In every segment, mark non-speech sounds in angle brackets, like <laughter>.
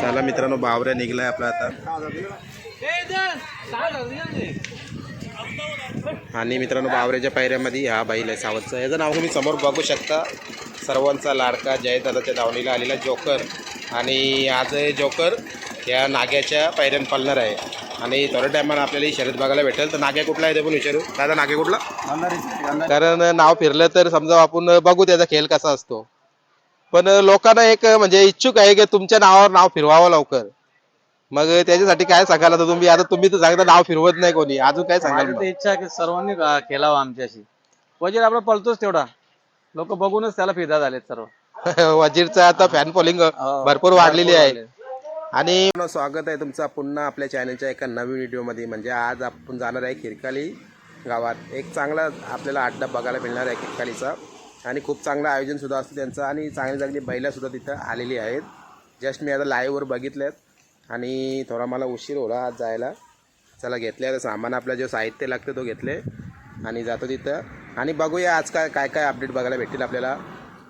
चला मित्रांनो बावऱ्या निघलाय आपला आता. आणि मित्रांनो बावऱ्याच्या पायऱ्यामध्ये हा बैल आहे सावतचा. याचं नाव तुम्ही समोर बघू शकता. सर्वांचा लाडका जयदादाच्या दावणीला आलेला जोकर. आणि आज जोकर या नाग्याच्या पायऱ्यान पालणार आहे. आणि थोड्या टायमानं आपल्याला शर्यत बघायला भेटेल. तर नाग्या कुठला आहे ते पण विचारू. दादा नाग्या कुठला? कारण नाव फिरलं तर समजा आपण बघू त्याचा खेळ कसा असतो. पण लोकांना एक म्हणजे इच्छुक आहे की तुमच्या नावावर नाव फिरवावं लवकर. मग त्याच्यासाठी काय सांगाल आता तुम्ही? आता तुम्ही तर सांगता नाव फिरवत नाही कोणी. अजून काय सांगाल माझी तर इच्छा आहे की सर्वांनी खेळावं आमच्याशी. वजीर आपला पळतोच तेवढा. लोक बघूनच त्याला फिदा झालेत सर्व? <laughs> वजीरचा आता फॅन फॉलोइंग हो, भरपूर वाढलेली आहे. आणि स्वागत आहे तुमचं पुन्हा आपल्या चॅनलच्या एका नवीन व्हिडिओमध्ये म्हणजे आज आपण जाणार आहे खिरकाली गावात. एक चांगला आपल्याला अड्डा बघायला मिळणार आहे खिरकालीचा. आणि खूप चांगलं आयोजनसुद्धा असतं त्यांचं. आणि चांगली चांगली बैलासुद्धा तिथं आलेली आहेत. जस्ट मी आता लाईव्हवर बघितल्यात. आणि थोडा मला उशीर होला आज जायला. चला घेतले आता सामान. आपलं जे साहित्य लागतं तो घेतले. आणि जातो तिथं. आणि बघूया आज काय काय काय अपडेट बघायला भेटतील आपल्याला.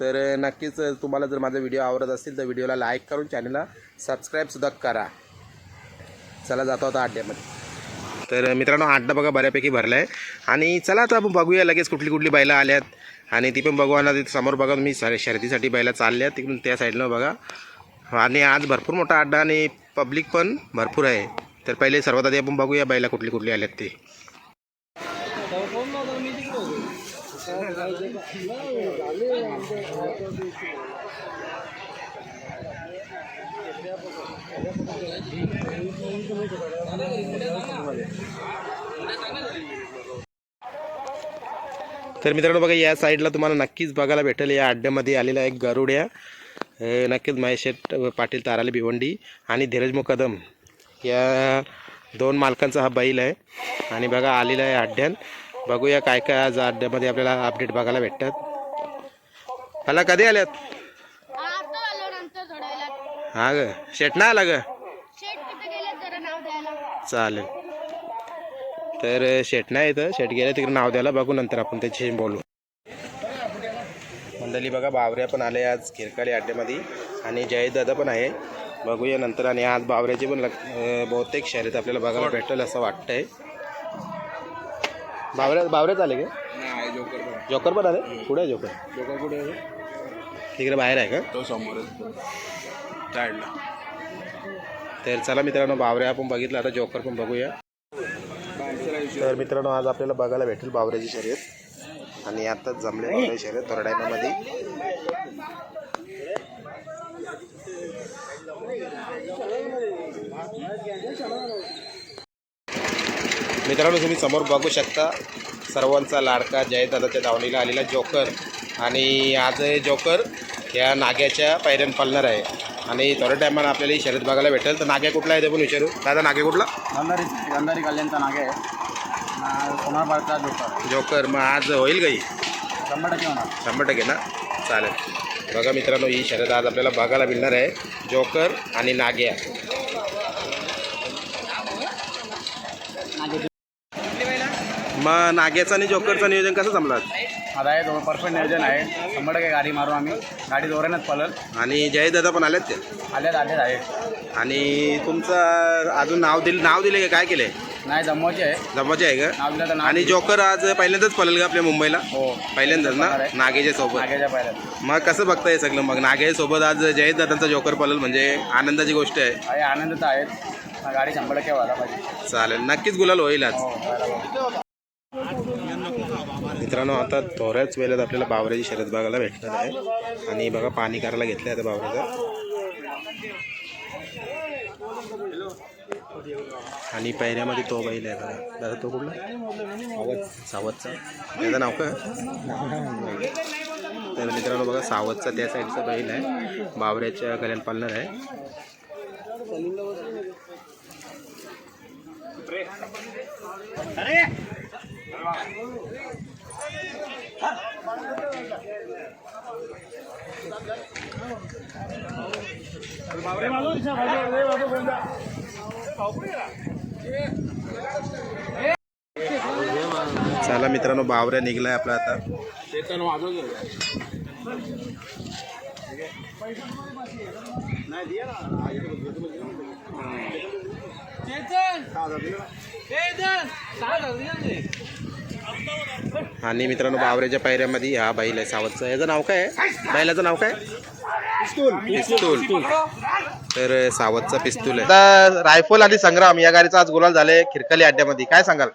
तर नक्कीच तुम्हाला जर माझा व्हिडिओ आवडत असतील तर व्हिडिओला लाईक करून चॅनलला सबस्क्राईबसुद्धा करा. चला जातो आता अड्ड्यामध्ये तर मित्रांनो अड्डा बघा बऱ्यापैकी भरला आहे आणि चला आता आपण बघूया लगेच कुठली कुठली बैलं आल्यात. आणि ती पण बघू आणि तिथे समोर बघा मी सर शर्यतीसाठी बैला चालल्या तिकडून त्या साईडनं बघा. आणि आज भरपूर मोठा अड्डा आणि पब्लिक पण भरपूर आहे. तर पहिले सर्वात आधी आपण बघूया बैला कुठली कुठली आल्यात ते. तर मित्रांनो बघा या साईडला तुम्हाला नक्कीच बघायला भेटेल. या अड्ड्यामध्ये आलेला एक गरुड्या नक्कीच महेश शेठ पाटील ताराली भिवंडी आणि धीरज मुकदम या दोन मालकांचा हा बैल आहे. आणि बघा आलेला आहे अड्ड्यात बघूया काय काय आज अड्ड्यामध्ये आपल्याला अपडेट बघायला भेटतात. मला कधी आल्यात? हा ग. शेट नाही आला ग? चालेल. तर शेट नाही येतं शेट गेलं तिकडे नाव द्यायला बघू नंतर आपण त्याची बोलू. मंडळी बघा बावऱ्या पण आले आज खिरकाली अड्ड्यामध्ये आणि जयद दादा पण आहे. बघूया नंतर. आणि आज बावऱ्याची पण लग बहुतेक शर्यत आपल्याला बघायला भेटेल असं वाटतंय. बावऱ्या बावऱ्याच आले का? जोकर पण. आले? कुठे आहे जोकर? जोकर कुठे आहे? तिकडे बाहेर आहे का? तो समोर साईडला तर चला मित्रांनो बावऱ्या आपण बघितलं आता जोकर पण बघूया. तर मित्रांनो आज आपल्याला बघायला भेटेल बावऱ्याची शर्यत. आणि आत्ताच जमले बावऱ्याची शर्यत थोड्या टायमामध्ये. मित्रांनो तुम्ही समोर बघू शकता सर्वांचा लाडका जयदादाच्या दावणीला आलेला जोकर. आणि आज हे जोकर या नाग्याच्या पायऱ्यान पालणार आहे. आणि थोड्या टायमानं आपल्याला ही शर्यत बघायला भेटेल. तर नाग्या कुठला आहे ते पण विचारू. दादा नाग्या कुठला? गंधारी गंधारी कल्याणचा नागे आहे. जोकर जोकर मग आज होईल काही शंभर टक्के होणार. शंभर टक्के ना? चालेल. बघा मित्रांनो ही शर्यत आज आपल्याला बघायला मिळणार आहे. जोकर आणि नाग्या मग नाग्याचं आणि जोकरचं नियोजन कसं जमलं आता आहे थोडं परफेक्ट नियोजन आहे. शंभर टक्के गाडी मारू आम्ही. गाडी जोरानेच पळल. आणि जयदादा पण आलेत ते? आलेच आलेच आहे आणि तुमचं अजून नाव दिलं नाव दिले काय केलंय नाही जमवायची आहे. जमवाचे आहे का? आणि जोकर आज पहिल्यांदाच पळेल का आपल्या मुंबईला? हो. पहिल्यांदाच ना? नागेच्या सोबत. नाग्याच्या पायऱ्यात मग कसं बघताय सगळं? मग नागे सोबत आज जयद दादांचा जोकर पळेल म्हणजे आनंदाची गोष्ट आहे. आहे आनंद तर पण गाडी शंभर टक्के व्हायला पाहिजे. चालेल. नक्कीच गुलाल होईल आज. हो व्हायला पाहिजे. मित्रांनो आता थोड्याच वेळेत आपल्याला बावऱ्याची शर्यत बघायला भेटणार आहे. आणि बघा पाणी करायला घेतलं आता बावऱ्याचं. आणि पायऱ्यामध्ये तो बैल आहे दादा दादा तो कुठला? सावध सावधचा त्याचं नाव का तर मित्रांनो बघा सावधचा त्या साईडचा बैल आहे. बावऱ्याच्या गल्यान पालणार आहे. चला मित्रांनो बावऱ्या निघलाय आपला आता. आणि मित्रांनो बावऱ्याच्या पायऱ्यामध्ये हा बैल आहे सावतचा याचं नाव काय बैलाचं नाव काय? पिस्तूल. तर सावतचा पिस्तूल आहे. आता रायफल आणि संग्राम या गाडीचा आज गुलाल झाले खिरकली अड्ड्यामध्ये. काय सांगाल?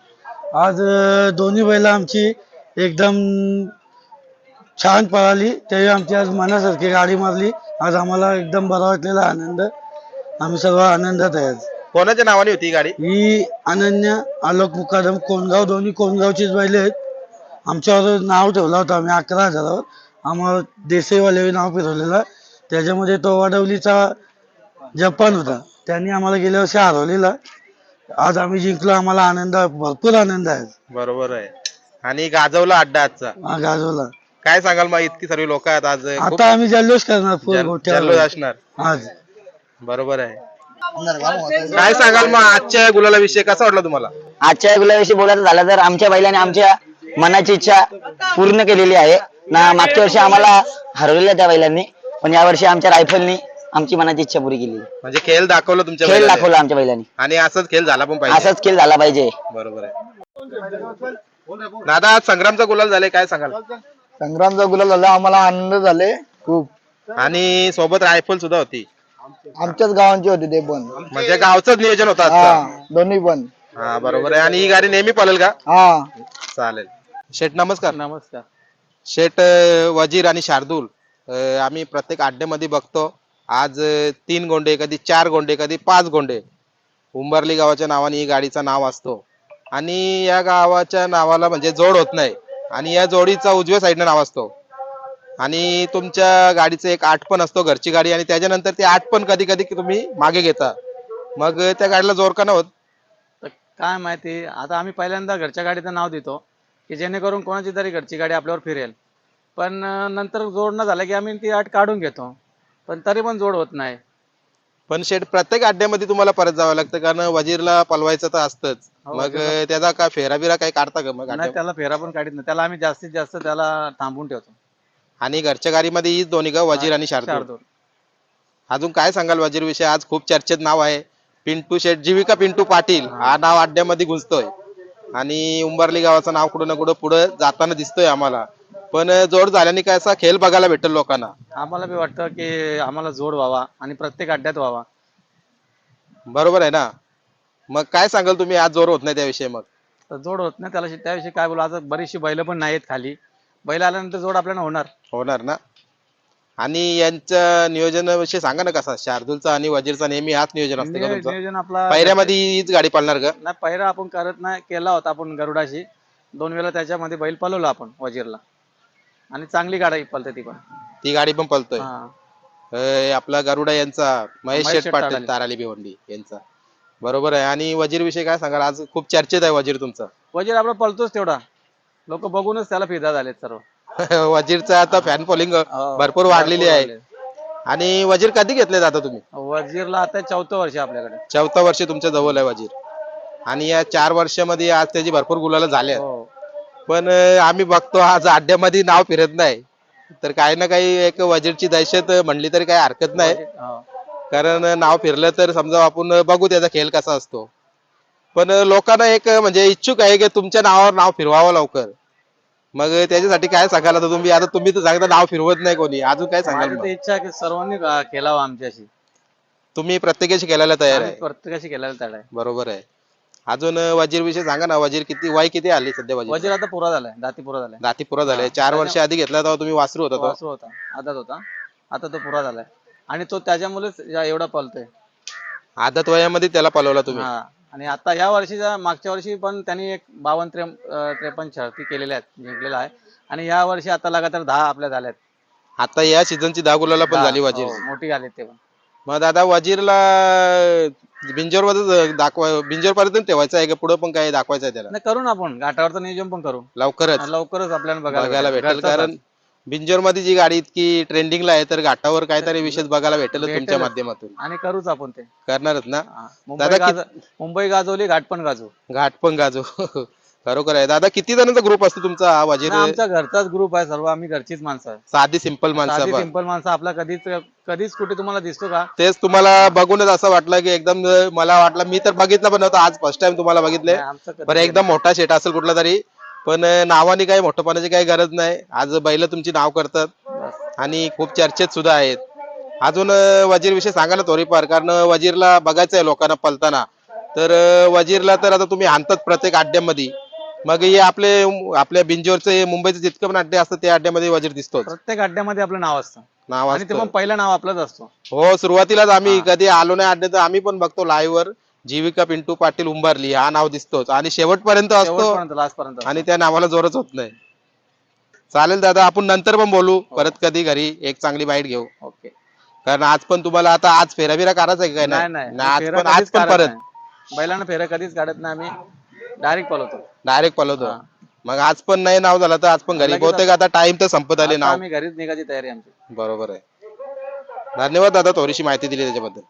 आज अ, दोन्ही बैल आमची एकदम छान पळाली. त्याही आमची आज मनासारखी गाडी मारली. आज आम्हाला एकदम बरा वाटलेला आनंद. आम्ही सर्व आनंदात आहे आज. कोणाच्या नावाने होती ही गाडी? ही अनन्या आलोक मुकादम कोणगाव. दोन्ही कोणगावचीच बैल आहेत. आमच्यावर नाव ठेवलं होतं. आम्ही अकरा हजारावर. आम्हाला देसाईवाले नाव फिरवलेलं. त्याच्यामध्ये तो वडवलीचा जपान होता. त्यांनी आम्हाला गेल्या वर्षी हरवलेला. आज आम्ही जिंकलो आम्हाला आनंद भरपूर आनंद आहे. बरोबर आहे. आणि गाजवला अड्डा आजचा. हा गाजवला. काय सांगाल मग इतकी सर्व लोक आहेत आज? खूप आता आम्ही जल्लोष करणार फुल जल- गोठ्यावर. जल्लोष असणार. आज. बरोबर आहे. काय सांगाल मग आजच्या गुलाला विषय कसा वाटला तुम्हाला? आजच्या गुलाबाविषयी बोलायचं झालं तर आमच्या बैलाने आमच्या मनाची इच्छा पूर्ण केलेली आहे. ना मागच्या वर्षी आम्हाला हरवलेल्या त्या बैलांनी पण यावर्षी आमच्या रायफलनी आमची मनाची इच्छा पुरी केली. म्हणजे खेळ दाखवलं तुमच्या खेळ बैलाने. दाखवला आमच्या बैलांनी. आणि असंच खेळ झाला पण पाहिजे. असाच खेळ झाला पाहिजे. बरोबर आहे. दादा आज संग्रामचा गुलाल झाले काय सांगाल? संग्रामचा गुलाल झाला आम्हाला आनंद झाले खूप. आणि सोबत रायफल सुद्धा होती. आमच्याच गावांचे होते ते पण. म्हणजे गावचंच नियोजन होतं आजचं. दोन्ही पण. हा बरोबर आहे. आणि ही गाडी नेहमी पळेल का? हा. चालेल. शेठ नमस्कार. नमस्कार. शेठ अं, वजीर आणि शार्दूल अं, आम्ही प्रत्येक अड्ड्यामध्ये बघतो. आज तीन गोंडे कधी चार गोंडे कधी पाच गोंडे. उंबरली गावाच्या नावाने ही गाडीचं नाव असतो. आणि या गावाच्या नावाला म्हणजे जोड होत नाही. आणि या जोडीचा उजव्या साईडनं नाव असतो. आणि तुमच्या गाडीचं एक आठ पण असतो घरची गाडी. आणि त्याच्यानंतर ते आठ पण कधी कधी तुम्ही मागे घेता. मग त्या गाडीला जोर का नव्हत? तर काय माहिती आता आम्ही पहिल्यांदा घरच्या गाडीचं नाव देतो की जेणेकरून कोणाची तरी घरची गाडी आपल्यावर फिरेल. पण नंतर जोड न झालं की आम्ही ती आठ काढून घेतो. पण तरी पण जोड होत नाही. पण शेठ प्रत्येक अड्ड्यामध्ये तुम्हाला परत जावं लागतं कारण वजीरला पलवायचं तर असतंच. हो, मग त्याचा- त्याचा काय फेरा बिरा काही काढता का मग नाही? त्याला फेरा पण काढत नाही. त्याला आम्ही जास्तीत जास्त त्याला थांबून ठेवतो. आणि घरच्या गाडीमध्ये हीच दोन्ही का वजीर आणि शार्दूल. शार्दूल. अजून काय सांगाल वजीर विषय? आज खूप चर्चेत नाव आहे. पिंटू शेठ जीविका पिंटू पाटील हा नाव अड्ड्यामध्ये गुंजतोय. आणि उंबरली गावाचं नाव कुठं ना कुठं पुढे जाताना दिसतोय आम्हाला. पण जोड झाल्याने काय असा खेळ बघायला भेटेल लोकांना? आम्हाला बी वाटतं की आम्हाला जोड व्हावा आणि प्रत्येक अड्ड्यात व्हावा. बरोबर आहे ना? मग काय सांगाल तुम्ही? आज जोर होत नाही त्याविषयी मग. तर जोड होत नाही त्याला त्याविषयी काय बोलू? आता बरीचशी बैल पण नाहीत खाली. बैल आल्यानंतर जोड आपल्याला होणार. होणार ना? आणि यांच्या नियोजनाविषयी सांगा ना कसा? शार्दूलचा आणि वजीरचा नेहमी हाच नियोजन असते का नियो- तुमचं? नियोजन आपला पायऱ्यामध्ये हीच गाडी पाळणार का? नाही पहिला आपण करत नाही केला होता आपण गरुडाशी. दोन वेळा त्याच्यामध्ये बैल पलवला आपण वजीरला. आणि चांगली गाडी पलते ती पण. ती गाडी पण हा. अय, आपला गरुडा यांचा महेश शेठ शेठ पाटील ताराली. ताराली भिवंडी यांचा. बरोबर आहे. आणि वजीर विषयी काय सांगाल? आज खूप चर्चेत आहे वजीर तुमचा. <laughs> वजीर आपला पलतोच तेवढा. लोक बघूनच त्याला फिदा झालेत सर्व. वजीरचा आता फॅन फॉलोइंग हो, भरपूर वाढलेली आहे. आणि वजीर कधी घेतले आता तुम्ही? वजीरला आता चौथं वर्ष आहे आपल्याकडे. चौथा वर्ष तुमच्या जवळ आहे वजीर. आणि या चार वर्षामध्ये आज त्याची भरपूर गुलाला झाल्या हो. पण आम्ही बघतो आज अड्ड्यामध्ये नाव फिरत नाही. तर काही ना काही एक वजीरची दहशत म्हणली तरी काही हरकत नाही. कारण नाव फिरलं तर समजा आपण बघू त्याचा खेळ कसा असतो. पण लोकांना एक म्हणजे इच्छुक आहे की तुमच्या नावावर नाव फिरवावं लवकर. मग त्याच्यासाठी काय सांगाल आता तुम्ही? आता तुम्ही तर सांगता नाव फिरवत नाही कोणी. अजून काय सांगाल माझी तर मग? इच्छा आहे की सर्वांनी खेळावं आमच्याशी. तुम्ही प्रत्येकाशी खेळायला तयार आहे. प्रत्येकाशी खेळायला तयार आहे. बरोबर आहे. अजून वजीर विषयी सांगा ना वजीर किती वय किती आली सध्या वजीर वजीर आता पुरा झालाय दाती पुरा झालाय. दाती पुरा झाले चार वर्ष आधी घेतला तेव्हा तुम्ही वासरू होता तो. वासरू होता आदात होता. आता तो पुरा झालाय. आणि तो त्याच्यामुळेच या- एवढा पलतोय. आदत वयामध्ये त्याला पलवला तुम्ही. हा आणि आता या वर्षीच्या मागच्या वर्षी पण त्यांनी एक बावन्न त्रे त्रेपन्न शर्ती केलेल्या आहेत जिंकलेला आहे आणि या वर्षी आता लगातार दहा आपल्या झाल्यात. आता या सीझनची दहा गुलाला पण. झाली वजीर. हो, मोठी झाली ते पण. मग दादा वजीरला बिंजोर दाखवा बिंजोर पर्यंत ठेवायचं आहे का? पुढे पण काय दाखवायचं आहे त्याला? नाही करू ना आपण. घाटावरचं नियोजन पण करू. लवकरच. लवकरच आपल्याला बघायला भेटेल. कारण. बिंजोरमध्ये जी गाडी इतकी ट्रेंडिंगला आहे तर घाटावर काहीतरी विशेष बघायला भेटेल तुमच्या. माध्यमातून. आणि करूच आपण ते. करणारच ना. मुंबई गाज मुंबई गाजवली घाट पण गाजू घाट पण गाजू <laughs> खरोखर आहे. दादा किती जणांचा ग्रुप असतो तुमचा? हा वजीर. आमचा घरचाच ग्रुप आहे सर्व. आम्ही घरचीच माणसं आहे. साधी सिंपल माणसं साधी सिंपल माणसं. आपला कधीच कधीच कुठे तुम्हाला दिसतो का? तेच तुम्हाला बघूनच असं वाटलं की एकदम मला वाटलं मी तर बघितलं पण नव्हतं. आज फर्स्ट टाइम तुम्हाला बघितले. नाही, आमचं कधी बरं एकदम मोठा शेट असेल कुठला तरी. पण नावाने काही मोठेपणाची काही गरज नाही. आज बैल तुमची नाव करतात. आणि खूप चर्चेत सुद्धा आहेत. अजून अं, वजीर विषयी सांगा ना थोडीफार. कारण वजीरला बघायचं आहे लोकांना पलताना. तर अं, वजीरला तर आता तुम्ही आणतात प्रत्येक अड्ड्यामध्ये मग हे आपले आपल्या बिंजोरचे मुंबईचे जितकं पण अड्डे असतात त्या अड्ड्यामध्ये वजीर दिसतोच. प्रत्येक अड्ड्यामध्ये आपलं नाव असतं. नाव आणि ते असतं. पण पहिलं नाव आपलंच असतो. हो सुरुवातीलाच आम्ही कधी आलो नाही अड्डे तर आम्ही पण बघतो लाईव्ह वर जीविका पिंटू पाटील उंबारली हा नाव दिसतोच. आणि शेवटपर्यंत असतो. शेवटपर्यंत लास्ट पर्यंत आणि त्या नावाला जोरच होत नाही. चालेल दादा आपण नंतर पण बोलू. परत कधी घरी एक चांगली बाईट घेऊ. ओके. कारण आज पण तुम्हाला आता आज फेरा बिरा करायचा आहे काय नाही? नाही आज पण आज कधीच पण काढत परत. नाही. बैलांना फेरा कधीच काढत नाही आम्ही. डायरेक्ट पळवतो डायरेक्ट पळवतो मग आज पण नाही नाव झालं तर आज पण घरी बहुतेक आता टाइम तर संपत आले आता नाव. आम्ही घरीच निघायची तयारी आहे आमची. बरोबर आहे. धन्यवाद दादा थोडीशी माहिती दिली त्याच्याबद्दल.